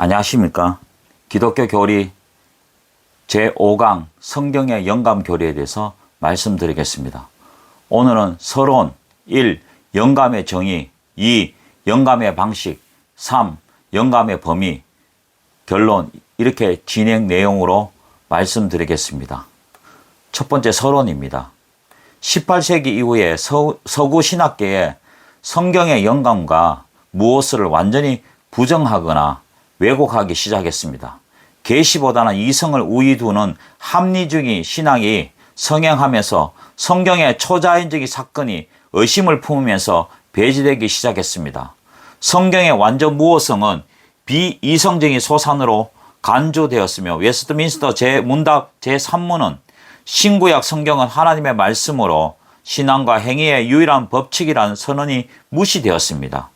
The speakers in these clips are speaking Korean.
안녕하십니까. 기독교 교리 제5강 성경의 영감 교리에 대해서 말씀드리겠습니다. 오늘은 서론 1. 영감의 정의 2. 영감의 방식 3. 영감의 범위 결론 이렇게 진행 내용으로 말씀드리겠습니다. 첫 번째 서론입니다. 18세기 이후에 서, 서구 신학계에 성경의 영감과 무엇을 완전히 부정하거나 왜곡하기 시작했습니다. 계시보다는 이성을 우위 두는 합리주의 신앙이 성행하면서 성경의 초자연적인 사건이 의심을 품으면서 배제되기 시작했습니다. 성경의 완전 무호성은 비이성적인 소산으로 간주되었으며 웨스트민스터 제 문답 제3문은 신구약 성경은 하나님의 말씀으로 신앙과 행위의 유일한 법칙이라는 선언이 무시되었습니다.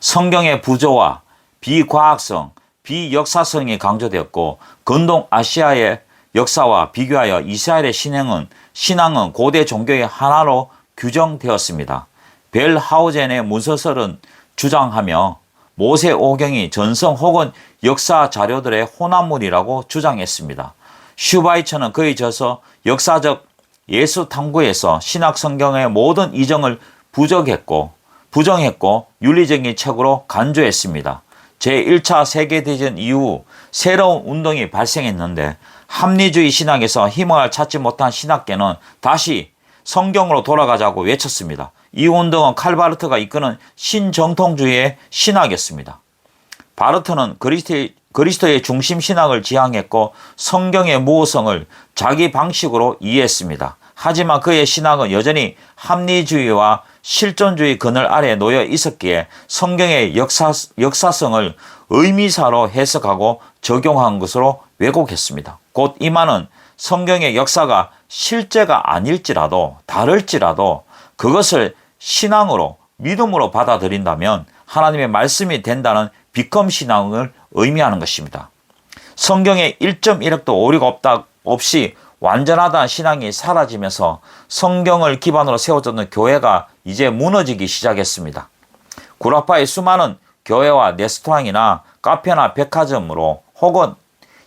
성경의 부조와 비과학성, 비역사성이 강조되었고 근동 아시아의 역사와 비교하여 이스라엘의 신앙은 신앙은 고대 종교의 하나로 규정되었습니다. 벨 하우젠의 문서설은 주장하며 모세 오경이 전성 혹은 역사 자료들의 혼합물이라고 주장했습니다. 슈바이처는 그에 져서 역사적 예수 탐구에서 신학 성경의 모든 이정을 부정했고 부정했고 윤리적인 책으로 간주했습니다. 제1차 세계대전 이후 새로운 운동이 발생했는데 합리주의 신학에서 희망을 찾지 못한 신학계는 다시 성경으로 돌아가자고 외쳤습니다. 이 운동은 칼바르트가 이끄는 신정통주의의 신학이었습니다. 바르트는 그리스도의, 중심 신학을 지향했고 성경의 무호성을 자기 방식으로 이해했습니다. 하지만 그의 신학은 여전히 합리주의와 실존주의 그늘 아래 놓여 있었기에 성경의 역사, 역사성을 의미사로 해석하고 적용한 것으로 왜곡했습니다. 곧 이만은 성경의 역사가 실제가 아닐지라도 다를지라도 그것을 신앙으로 믿음으로 받아들인다면 하나님의 말씀이 된다는 비컴 신앙을 의미하는 것입니다. 성경에 1.1억도 오류가 없다 없이 완전하다는 신앙이 사라지면서 성경을 기반으로 세워졌던 교회가 이제 무너지기 시작했습니다. 구라파의 수많은 교회와 레스토랑이나 카페나 백화점으로 혹은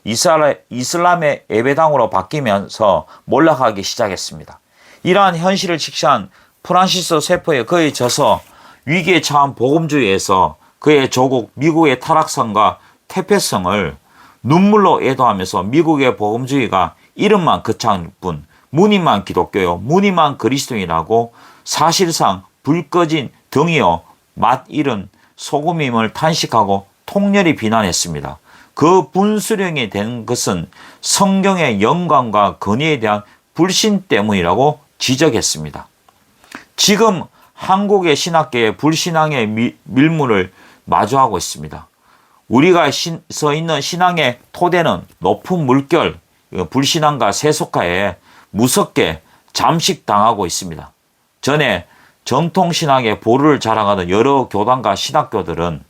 이슬람의 예배당으로 바뀌면서 몰락하기 시작했습니다. 이러한 현실을 직시한 프란시스 세포의 그에 져서 위기에 처한 복음주의에서 그의 조국 미국의 타락성과 퇴폐성을 눈물로 애도하면서 미국의 복음주의가 이름만 거창할 뿐 무늬만 기독교요 무늬만 그리스도인이라고 사실상 불 꺼진 등이요 맛 잃은 소금임을 탄식하고 통렬히 비난했습니다. 그 분수령이 된 것은 성경의 영광과 권위에 대한 불신 때문이라고 지적했습니다. 지금 한국의 신학계의 불신앙의 미, 밀물을 마주하고 있습니다. 우리가 신, 서 있는 신앙의 토대는 높은 물결, 불신앙과 세속화에 무섭게 잠식당하고 있습니다. 전에 정통신학의 보루를 자랑하던 여러 교단과 신학교들은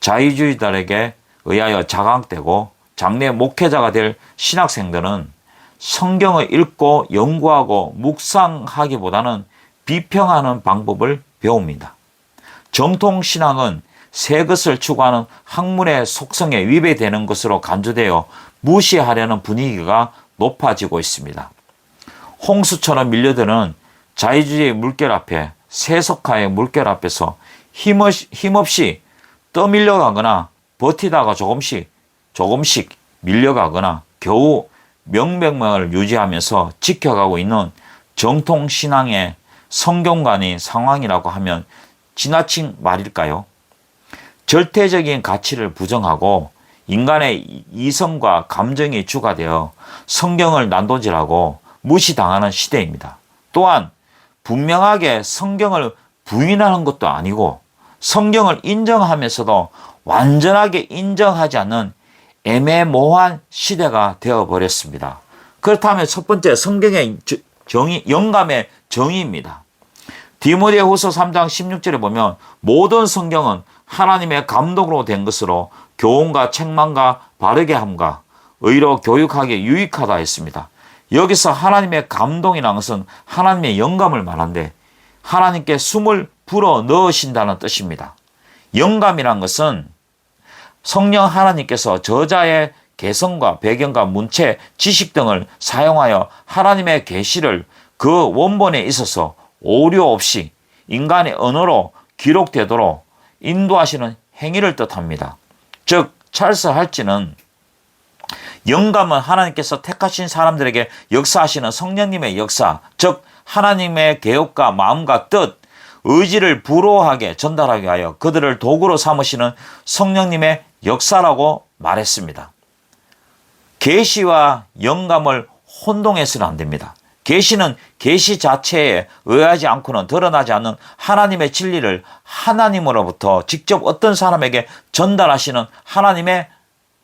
자유주의자에게 의하여 자강되고 장래 목회자가 될 신학생들은 성경을 읽고 연구하고 묵상하기보다는 비평하는 방법을 배웁니다. 정통신학은 새 것을 추구하는 학문의 속성에 위배되는 것으로 간주되어 무시하려는 분위기가 높아지고 있습니다. 홍수처럼 밀려드는 자유주의 물결 앞에 세속화의 물결 앞에서 힘없이 떠밀려가거나 버티다가 조금씩 조금씩 밀려가거나 겨우 명백만을 유지하면서 지켜가고 있는 정통 신앙의 성경관의 상황이라고 하면 지나친 말일까요? 절대적인 가치를 부정하고 인간의 이성과 감정이 주가 되어 성경을 난도질하고 무시당하는 시대입니다. 또한 분명하게 성경을 부인하는 것도 아니고 성경을 인정하면서도 완전하게 인정하지 않는 애매모호한 시대가 되어버렸습니다. 그렇다면 첫 번째 성경의 정의, 영감의 정의입니다. 디모데 후서 3장 16절에 보면 모든 성경은 하나님의 감독으로 된 것으로 교훈과 책망과 바르게 함과 의로 교육하기에 유익하다 했습니다. 여기서 하나님의 감동이라는 것은 하나님의 영감을 말한데 하나님께 숨을 불어 넣으신다는 뜻입니다. 영감이란 것은 성령 하나님께서 저자의 개성과 배경과 문체, 지식 등을 사용하여 하나님의 계시를 그 원본에 있어서 오류 없이 인간의 언어로 기록되도록 인도하시는 행위를 뜻합니다. 즉 찰스 할지는 영감은 하나님께서 택하신 사람들에게 역사하시는 성령님의 역사, 즉 하나님의 개혁과 마음과 뜻, 의지를 불호하게 전달하게 하여 그들을 도구로 삼으시는 성령님의 역사라고 말했습니다. 계시와 영감을 혼동해서는 안 됩니다. 계시는 계시 자체에 의하지 않고는 드러나지 않는 하나님의 진리를 하나님으로부터 직접 어떤 사람에게 전달하시는 하나님의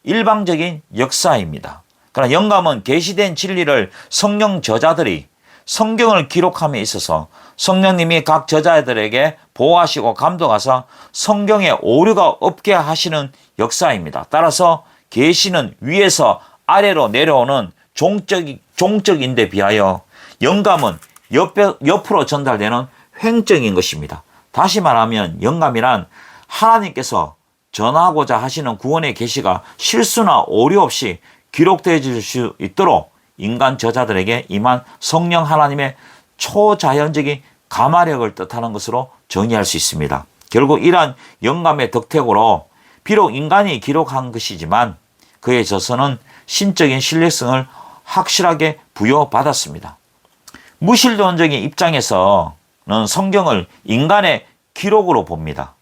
일방적인 역사입니다. 그러나 영감은 계시된 진리를 성령 저자들이 성경을 기록함에 있어서 성령님이 각 저자들에게 보호하시고 감독하사 성경에 오류가 없게 하시는 역사입니다. 따라서 계시는 위에서 아래로 내려오는 종적 종적인데 비하여 영감은 옆, 옆으로 전달되는 횡적인 것입니다. 다시 말하면 영감이란 하나님께서 전하고자 하시는 구원의 계시가 실수나 오류 없이 기록되어질 수 있도록 인간 저자들에게 임한 성령 하나님의 초자연적인 감화력을 뜻하는 것으로 정의할 수 있습니다. 결국 이러한 영감의 덕택으로 비록 인간이 기록한 것이지만 그에 있어서는 신적인 신뢰성을 확실하게 부여받았습니다. 무신론적인 입장에서는 성경을 인간의 기록으로 봅니다.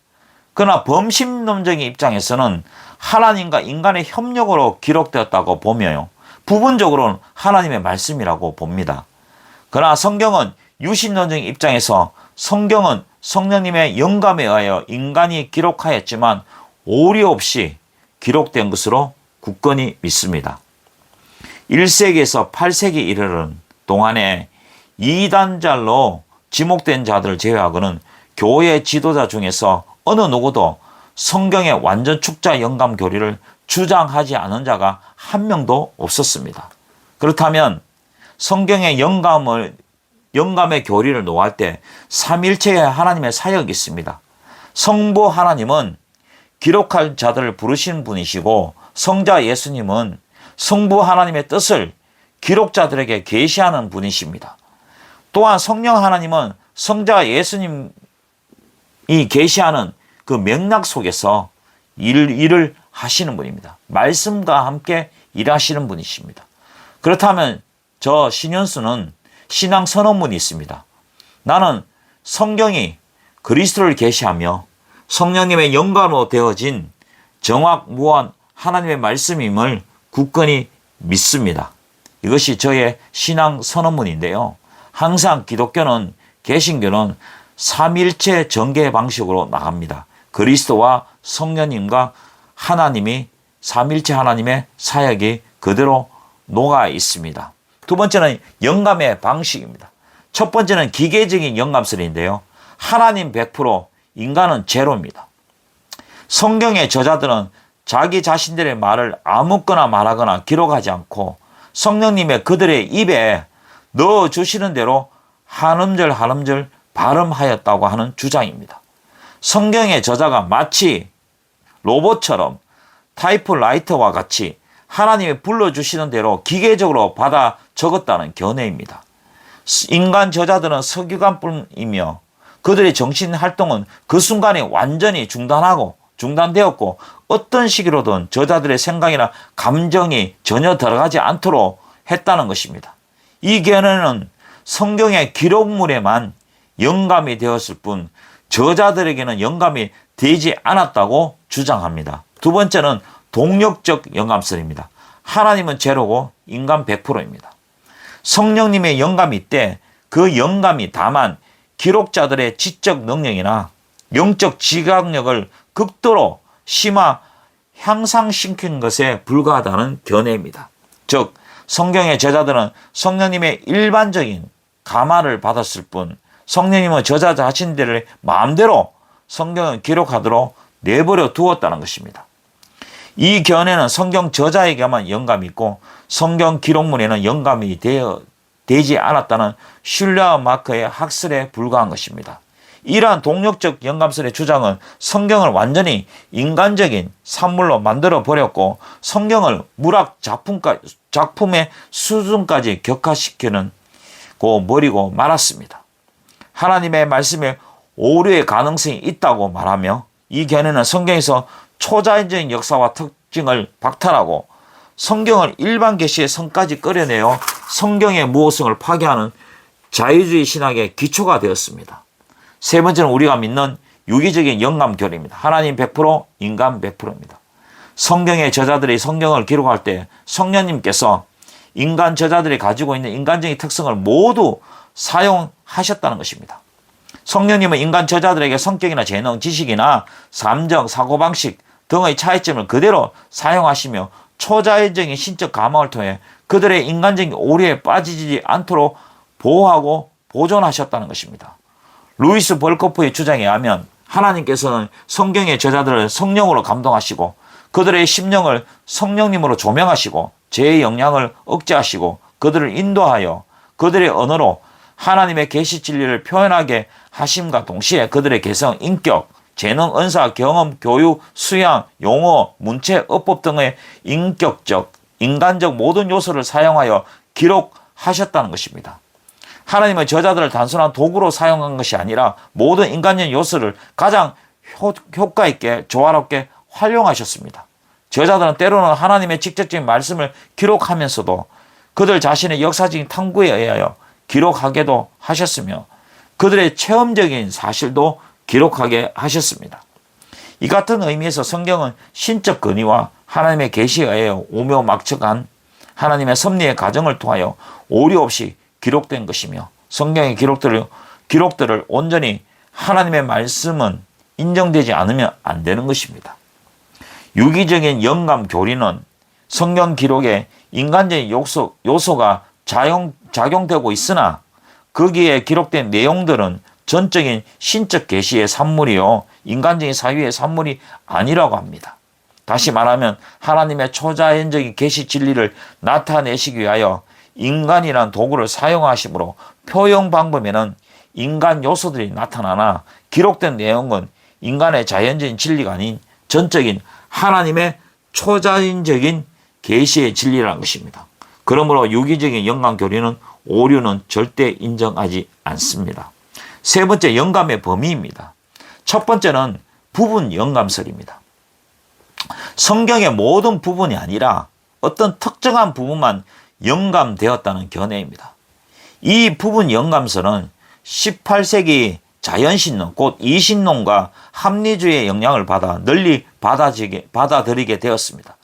그러나 범신론적인 입장에서는 하나님과 인간의 협력으로 기록되었다고 보며요. 부분적으로는 하나님의 말씀이라고 봅니다. 그러나 성경은 유신론적인 입장에서 성경은 성령님의 영감에 의하여 인간이 기록하였지만 오류 없이 기록된 것으로 굳건히 믿습니다. 1세기에서 8세기 이르는 동안에 이단자로 지목된 자들을 제외하고는 교회 지도자 중에서 어느 누구도 성경의 완전 축자 영감 교리를 주장하지 않은 자가 한 명도 없었습니다. 그렇다면 성경의 영감을 영감의 교리를 노할 때 삼일체의 하나님의 사역이 있습니다. 성부 하나님은 기록할 자들을 부르신 분이시고 성자 예수님은 성부 하나님의 뜻을 기록자들에게 계시하는 분이십니다. 또한 성령 하나님은 성자 예수님이 계시하는 그 맥락 속에서 일, 일을 하시는 분입니다. 말씀과 함께 일하시는 분이십니다. 그렇다면 저 신현수는 신앙 선언문이 있습니다. 나는 성경이 그리스도를 계시하며 성령님의 영광으로 되어진 정확무한 하나님의 말씀임을 굳건히 믿습니다. 이것이 저의 신앙 선언문인데요. 항상 기독교는 개신교는 삼일체 전개 방식으로 나갑니다. 그리스도와 성령님과 하나님이 삼일체 하나님의 사역이 그대로 녹아 있습니다. 두 번째는 영감의 방식입니다. 첫 번째는 기계적인 영감설인데요. 하나님 100%, 인간은 제로입니다. 성경의 저자들은 자기 자신들의 말을 아무거나 말하거나 기록하지 않고 성령님의 그들의 입에 넣어 주시는 대로 한 음절 한 음절 발음하였다고 하는 주장입니다. 성경의 저자가 마치 로봇처럼 타이프라이터와 같이 하나님이 불러주시는 대로 기계적으로 받아 적었다는 견해입니다. 인간 저자들은 석유관뿐이며 그들의 정신 활동은 그 순간에 완전히 중단하고 중단되었고 어떤 시기로든 저자들의 생각이나 감정이 전혀 들어가지 않도록 했다는 것입니다. 이 견해는 성경의 기록물에만 영감이 되었을 뿐 저자들에게는 영감이 되지 않았다고 주장합니다. 두 번째는 동력적 영감설입니다. 하나님은 제로고 인간 100%입니다. 성령님의 영감이 있대 그 영감이 다만 기록자들의 지적 능력이나 영적 지각력을 극도로 심화 향상시킨 것에 불과하다는 견해입니다. 즉 성경의 저자들은 성령님의 일반적인 감화를 받았을 뿐 성령님은 저자 자신들의 마음대로 성경을 기록하도록 내버려 두었다는 것입니다. 이 견해는 성경 저자에게만 영감이 있고 성경 기록물에는 영감이 되어 되지 않았다는 슐레어 마크의 학설에 불과한 것입니다. 이러한 동력적 영감설의 주장은 성경을 완전히 인간적인 산물로 만들어 버렸고 성경을 문학 작품까 작품의 수준까지 격화시키는 고 버리고 말았습니다. 하나님의 말씀에 오류의 가능성이 있다고 말하며 이 견해는 성경에서 초자연적인 역사와 특징을 박탈하고 성경을 일반 계시의 성까지 끌어내어 성경의 무호성을 파괴하는 자유주의 신학의 기초가 되었습니다. 세 번째는 우리가 믿는 유기적인 영감 교리입니다. 하나님 100%, 인간 100%입니다. 성경의 저자들이 성경을 기록할 때 성령님께서 인간 저자들이 가지고 있는 인간적인 특성을 모두 사용하셨다는 것입니다. 성령님은 인간 저자들에게 성격이나 재능, 지식이나 감정, 사고방식 등의 차이점을 그대로 사용하시며 초자연적인 신적 감흥을 통해 그들의 인간적인 오류에 빠지지 않도록 보호하고 보존하셨다는 것입니다. 루이스 벌코프의 주장에 의하면 하나님께서는 성경의 저자들을 성령으로 감동하시고 그들의 심령을 성령님으로 조명하시고 죄의 영향을 억제하시고 그들을 인도하여 그들의 언어로 하나님의 계시 진리를 표현하게 하심과 동시에 그들의 개성, 인격, 재능, 은사, 경험, 교육, 수양, 용어, 문체, 어법 등의 인격적, 인간적 모든 요소를 사용하여 기록하셨다는 것입니다. 하나님의 저자들을 단순한 도구로 사용한 것이 아니라 모든 인간적 요소를 가장 효, 과 있게 조화롭게 활용하셨습니다. 저자들은 때로는 하나님의 직접적인 말씀을 기록하면서도 그들 자신의 역사적인 탐구에 의하여 기록하게도 하셨으며 그들의 체험적인 사실도 기록하게 하셨습니다. 이 같은 의미에서 성경은 신적 근위와 하나님의 계시에 의하여 오묘 막측한 하나님의 섭리의 과정을 통하여 오류 없이 기록된 것이며 성경의 기록들을 기록들을 온전히 하나님의 말씀은 인정되지 않으면 안 되는 것입니다. 유기적인 영감 교리는 성경 기록에 인간적인 요소, 요소가 작용, 작용되고 있으나 거기에 기록된 내용들은 전적인 신적 계시의 산물이요 인간적인 사유의 산물이 아니라고 합니다. 다시 말하면 하나님의 초자연적인 계시 진리를 나타내시기 위하여 인간이란 도구를 사용하시므로 표현 방법에는 인간 요소들이 나타나나 기록된 내용은 인간의 자연적인 진리가 아닌 전적인 하나님의 초자연적인 계시의 진리라는 것입니다. 그러므로 유기적인 영감 교리는 오류는 절대 인정하지 않습니다. 세 번째 영감의 범위입니다. 첫 번째는 부분 영감설입니다. 성경의 모든 부분이 아니라 어떤 특정한 부분만 영감되었다는 견해입니다. 이 부분 영감설은 18세기 자연신론, 곧 이신론과 합리주의의 영향을 받아 널리 받아지게, 받아들이게 되었습니다.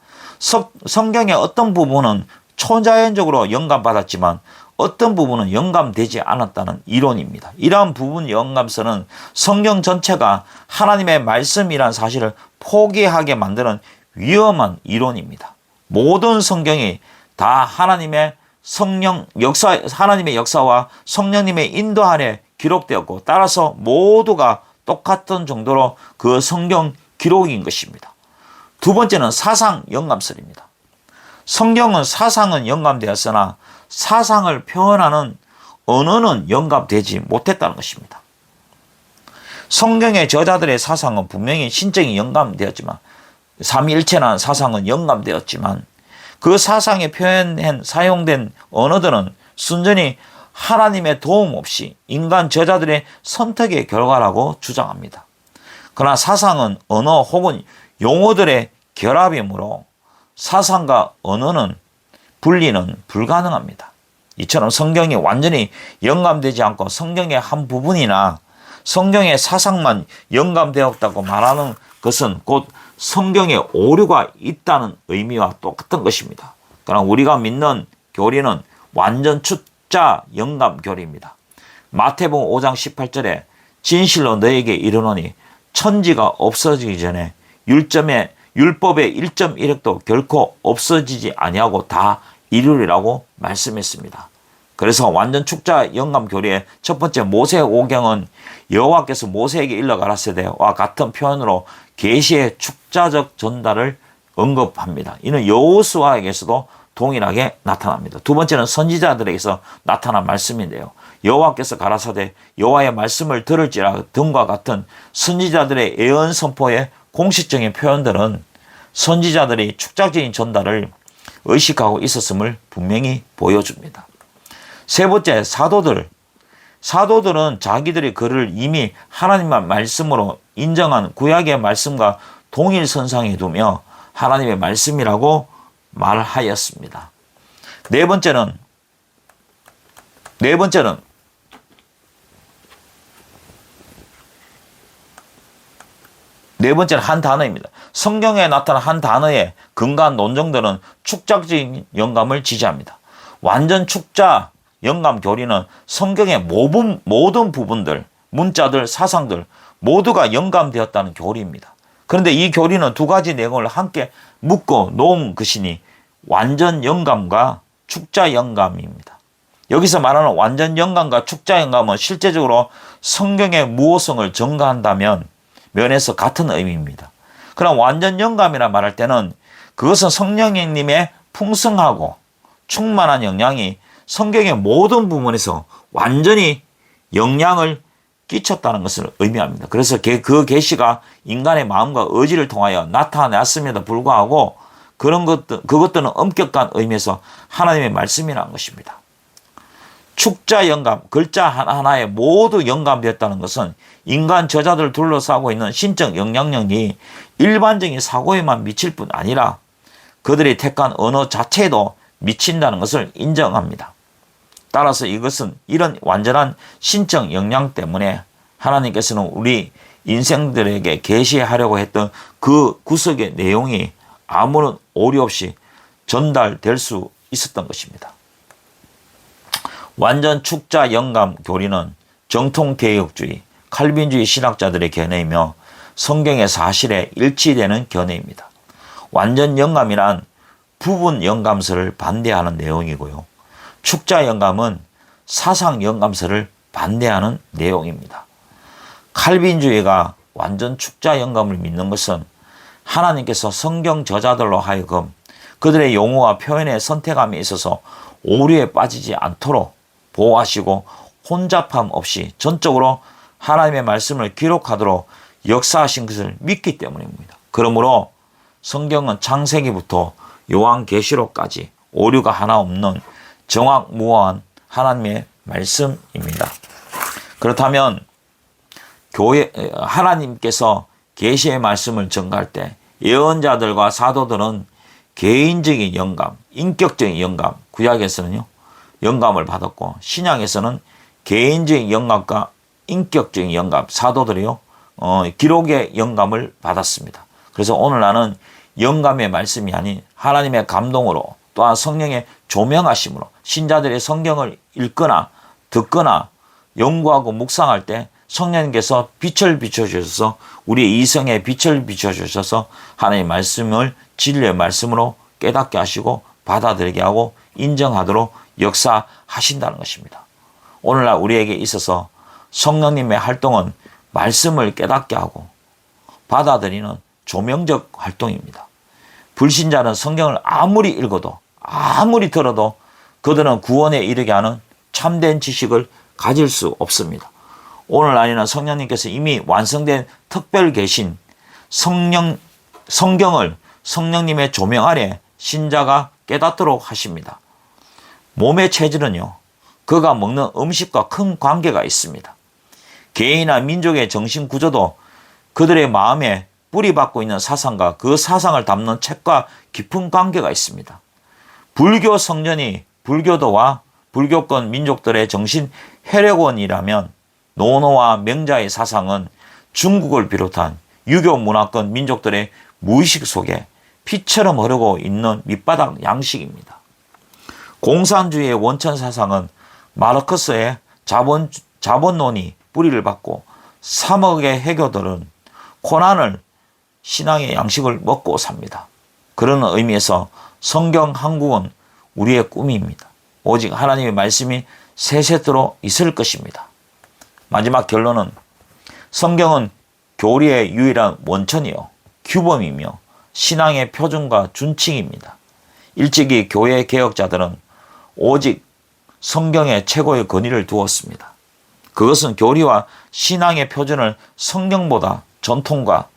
성경의 어떤 부분은 초자연적으로 영감받았지만 어떤 부분은 영감되지 않았다는 이론입니다. 이러한 부분 영감서는 성경 전체가 하나님의 말씀이란 사실을 포기하게 만드는 위험한 이론입니다. 모든 성경이 다 하나님의 성령 역사 하나님의 역사와 성령님의 인도 아래 기록되었고 따라서 모두가 똑같은 정도로 그 성경 기록인 것입니다. 두 번째는 사상 영감설입니다. 성경은 사상은 영감되었으나 사상을 표현하는 언어는 영감되지 못했다는 것입니다. 성경의 저자들의 사상은 분명히 신적인 영감되었지만 삼위일체라는 사상은 영감되었지만 그 사상에 표현한 사용된 언어들은 순전히 하나님의 도움 없이 인간 저자들의 선택의 결과라고 주장합니다. 그러나 사상은 언어 혹은 용어들의 결합이므로 사상과 언어는 분리는 불가능합니다. 이처럼 성경이 완전히 영감되지 않고 성경의 한 부분이나 성경의 사상만 영감되었다고 말하는 것은 곧 성경에 오류가 있다는 의미와 똑같은 것입니다. 그러나 우리가 믿는 교리는 완전 축자 영감 교리입니다. 마태복음 5장 18절에 진실로 너에게 이르노니 천지가 없어지기 전에 율점의 율법의 1.1획도 결코 없어지지 아니하고 다 이루리라고 말씀했습니다. 그래서 완전 축자 영감 교리의 첫 번째 모세 오경은 여호와께서 모세에게 일러 가라사대와 같은 표현으로 계시의 축자적 전달을 언급합니다. 이는 여호수아에게서도 동일하게 나타납니다. 두 번째는 선지자들에게서 나타난 말씀인데요. 여호와께서 가라사대 여호와의 말씀을 들을지라 등과 같은 선지자들의 예언 선포의 공식적인 표현들은 선지자들이 축작적인 전달을 의식하고 있었음을 분명히 보여줍니다. 세 번째, 사도들. 사도들은 자기들의 글을 이미 하나님의 말씀으로 인정한 구약의 말씀과 동일선상에 두며 하나님의 말씀이라고 말하였습니다. 네 번째는 네 번째는 네 번째는 한 단어입니다. 성경에 나타난 한 단어의 근간 논정들은 축작적인 영감을 지지합니다. 완전 축자 영감 교리는 성경의 모든, 모든 부분들, 문자들, 사상들 모두가 영감되었다는 교리입니다. 그런데 이 교리는 두 가지 내용을 함께 묶어 놓은 것이니 완전 영감과 축자 영감입니다. 여기서 말하는 완전 영감과 축자 영감은 실제적으로 성경의 무호성을 증가한다면 면에서 같은 의미입니다. 그럼 완전 영감이라 말할 때는 그것은 성령님의 풍성하고 충만한 영향이 성경의 모든 부분에서 완전히 영향을 끼쳤다는 것을 의미합니다. 그래서 그 계시가 인간의 마음과 의지를 통하여 나타났음에도 불구하고 그런 것들, 그것들은 엄격한 의미에서 하나님의 말씀이라는 것입니다. 축자 영감, 글자 하나하나에 모두 영감되었다는 것은 인간 저자들 둘러싸고 있는 신적 영향력이 일반적인 사고에만 미칠 뿐 아니라 그들이 택한 언어 자체에도 미친다는 것을 인정합니다. 따라서 이것은 이런 완전한 신적 영향 때문에 하나님께서는 우리 인생들에게 계시하려고 했던 그 구석의 내용이 아무런 오류 없이 전달될 수 있었던 것입니다. 완전 축자 영감 교리는 정통 개혁주의, 칼빈주의 신학자들의 견해이며 성경의 사실에 일치되는 견해입니다. 완전 영감이란 부분 영감서를 반대하는 내용이고요. 축자 영감은 사상 영감서를 반대하는 내용입니다. 칼빈주의가 완전 축자 영감을 믿는 것은 하나님께서 성경 저자들로 하여금 그들의 용어와 표현의 선택함에 있어서 오류에 빠지지 않도록 보호하시고 혼잡함 없이 전적으로 하나님의 말씀을 기록하도록 역사하신 것을 믿기 때문입니다. 그러므로 성경은 창세기부터 요한계시록까지 오류가 하나 없는 정확무한 하나님의 말씀입니다. 그렇다면 교회 하나님께서 계시의 말씀을 전가할 때 예언자들과 사도들은 개인적인 영감, 인격적인 영감, 구약에서는요 영감을 받았고 신약에서는 개인적인 영감과 인격적인 영감, 사도들이요 어, 기록의 영감을 받았습니다. 그래서 오늘 나는 영감의 말씀이 아닌 하나님의 감동으로 또한 성령의 조명하심으로 신자들의 성경을 읽거나 듣거나 연구하고 묵상할 때 성령님께서 빛을 비춰주셔서 우리의 이성에 빛을 비춰주셔서 하나님의 말씀을 진리의 말씀으로 깨닫게 하시고 받아들이게 하고 인정하도록 역사하신다는 것입니다. 오늘날 우리에게 있어서 성령님의 활동은 말씀을 깨닫게 하고 받아들이는 조명적 활동입니다. 불신자는 성경을 아무리 읽어도 아무리 들어도 그들은 구원에 이르게 하는 참된 지식을 가질 수 없습니다. 오늘 아니는 성령님께서 이미 완성된 특별 계신 성령 성경을 성령님의 조명 아래 신자가 깨닫도록 하십니다. 몸의 체질은요. 그가 먹는 음식과 큰 관계가 있습니다. 개인이나 민족의 정신 구조도 그들의 마음에 뿌리 박고 있는 사상과 그 사상을 담는 책과 깊은 관계가 있습니다. 불교 성전이 불교도와 불교권 민족들의 정신 혈액원이라면 노노와 명자의 사상은 중국을 비롯한 유교 문화권 민족들의 무의식 속에 피처럼 흐르고 있는 밑바닥 양식입니다. 공산주의의 원천 사상은 마르크스의 자본, 자본론이 뿌리를 받고 3억의 해교들은 고난을 신앙의 양식을 먹고 삽니다. 그런 의미에서 성경 한국은 우리의 꿈입니다. 오직 하나님의 말씀이 세세토록 있을 것입니다. 마지막 결론은 성경은 교리의 유일한 원천이요, 규범이며 신앙의 표준과 준칙입니다. 일찍이 교회 개혁자들은 오직 성경에 최고의 권위를 두었습니다. 그것은 교리와 신앙의 표준을 성경보다 전통과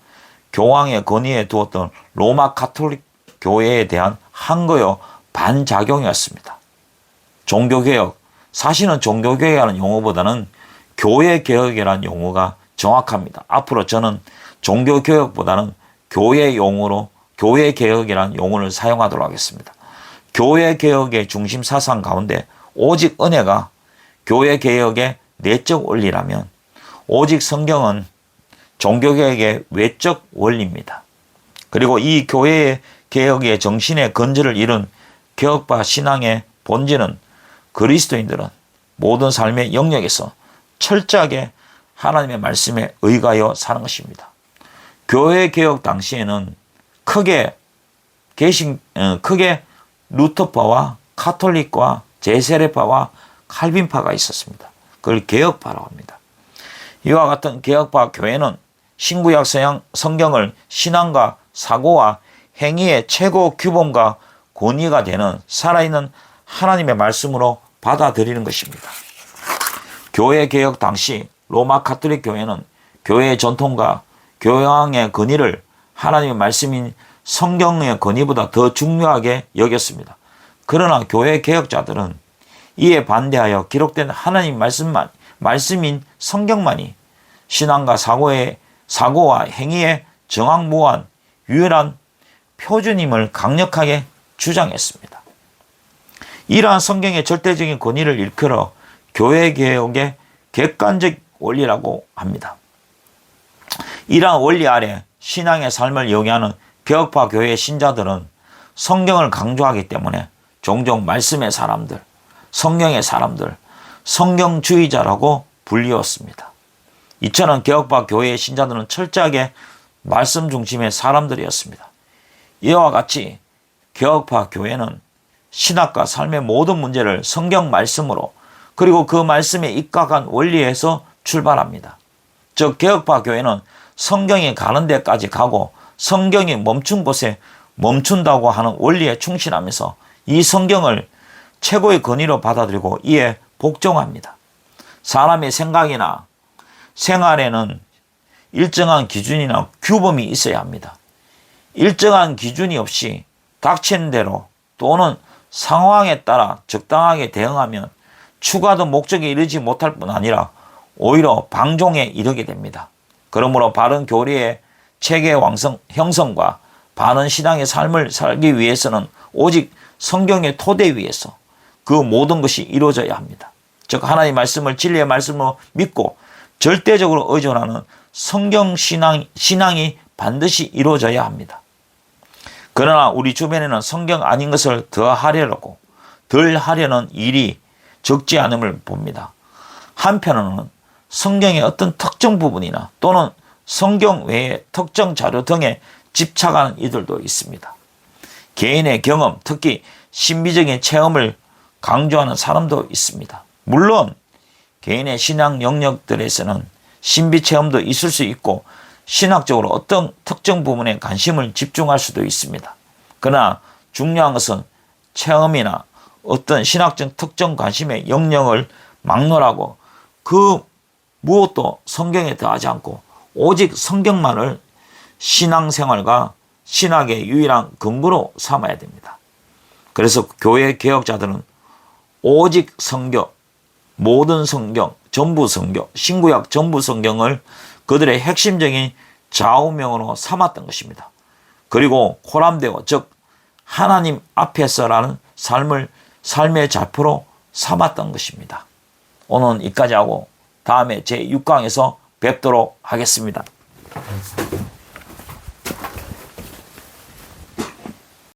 교황의 권위에 두었던 로마 카톨릭 교회에 대한 한 거요 반작용이었습니다. 종교개혁, 사실은 종교개혁이라는 용어보다는 교회개혁이라는 용어가 정확합니다. 앞으로 저는 종교개혁보다는 교회 용어로 교회개혁이라는 용어를 사용하도록 하겠습니다. 교회개혁의 중심 사상 가운데 오직 은혜가 교회개혁의 내적 원리라면 오직 성경은 종교개혁의 외적 원리입니다. 그리고 이 교회의 개혁의 정신의 건절을 이룬 개혁파 신앙의 본질은 그리스도인들은 모든 삶의 영역에서 철저하게 하나님의 말씀에 의가하여 사는 것입니다. 교회 개혁 당시에는 크게 개신 어, 크게 루터파와 카톨릭과 제세례파와 칼빈파가 있었습니다. 그걸 개혁파라고 합니다. 이와 같은 개혁파 교회는 신구약 서양 성경을 신앙과 사고와 행위의 최고 규범과 권위가 되는 살아있는 하나님의 말씀으로 받아들이는 것입니다. 교회 개혁 당시 로마 카톨릭 교회는 교회의 전통과 교황의 권위를 하나님의 말씀인 성경의 권위보다 더 중요하게 여겼습니다. 그러나 교회 개혁자들은 이에 반대하여 기록된 하나님 말씀만 말씀인 성경만이 신앙과 사고의 사고와 행위의 정확무한 유일한 표준임을 강력하게 주장했습니다. 이러한 성경의 절대적인 권위를 일컬어 교회 개혁의 객관적 원리라고 합니다. 이러한 원리 아래 신앙의 삶을 영위하는 개혁파 교회의 신자들은 성경을 강조하기 때문에 종종 말씀의 사람들, 성경의 사람들, 성경주의자라고 불리웠습니다. 이처럼 개혁파 교회의 신자들은 철저하게 말씀 중심의 사람들이었습니다. 이와 같이 개혁파 교회는 신학과 삶의 모든 문제를 성경 말씀으로 그리고 그 말씀에 입각한 원리에서 출발합니다. 즉 개혁파 교회는 성경이 가는 데까지 가고 성경이 멈춘 곳에 멈춘다고 하는 원리에 충실하면서 이 성경을 최고의 권위로 받아들이고 이에 복종합니다. 사람의 생각이나 생활에는 일정한 기준이나 규범이 있어야 합니다. 일정한 기준이 없이 닥치는 대로 또는 상황에 따라 적당하게 대응하면 추가도 목적에 이르지 못할 뿐 아니라 오히려 방종에 이르게 됩니다. 그러므로 바른 교리의 체계 왕성 형성과 바른 신앙의 삶을 살기 위해서는 오직 성경의 토대 위에서 그 모든 것이 이루어져야 합니다. 즉 하나님 말씀을 진리의 말씀으로 믿고 절대적으로 의존하는 성경 신앙 신앙이 반드시 이루어져야 합니다. 그러나 우리 주변에는 성경 아닌 것을 더 하려고 덜 하려는 일이 적지 않음을 봅니다. 한편으로는 성경의 어떤 특정 부분이나 또는 성경 외의 특정 자료 등에 집착하는 이들도 있습니다. 개인의 경험, 특히 신비적인 체험을 강조하는 사람도 있습니다. 물론 개인의 신앙 영역들에서는 신비 체험도 있을 수 있고 신학적으로 어떤 특정 부분에 관심을 집중할 수도 있습니다. 그러나 중요한 것은 체험이나 어떤 신학적 특정 관심의 영역을 막론하고 그 무엇도 성경에 더하지 않고 오직 성경만을 신앙생활과 신학의 유일한 근거로 삼아야 됩니다. 그래서 교회 개혁자들은 오직 성경, 모든 성경, 전부 성경, 신구약 전부 성경을 그들의 핵심적인 좌우명으로 삼았던 것입니다. 그리고 코람데오, 즉 하나님 앞에서라는 삶을 삶의 자표로 삼았던 것입니다. 오늘 여기까지 하고 다음에 제 6강에서 뵙도록 하겠습니다.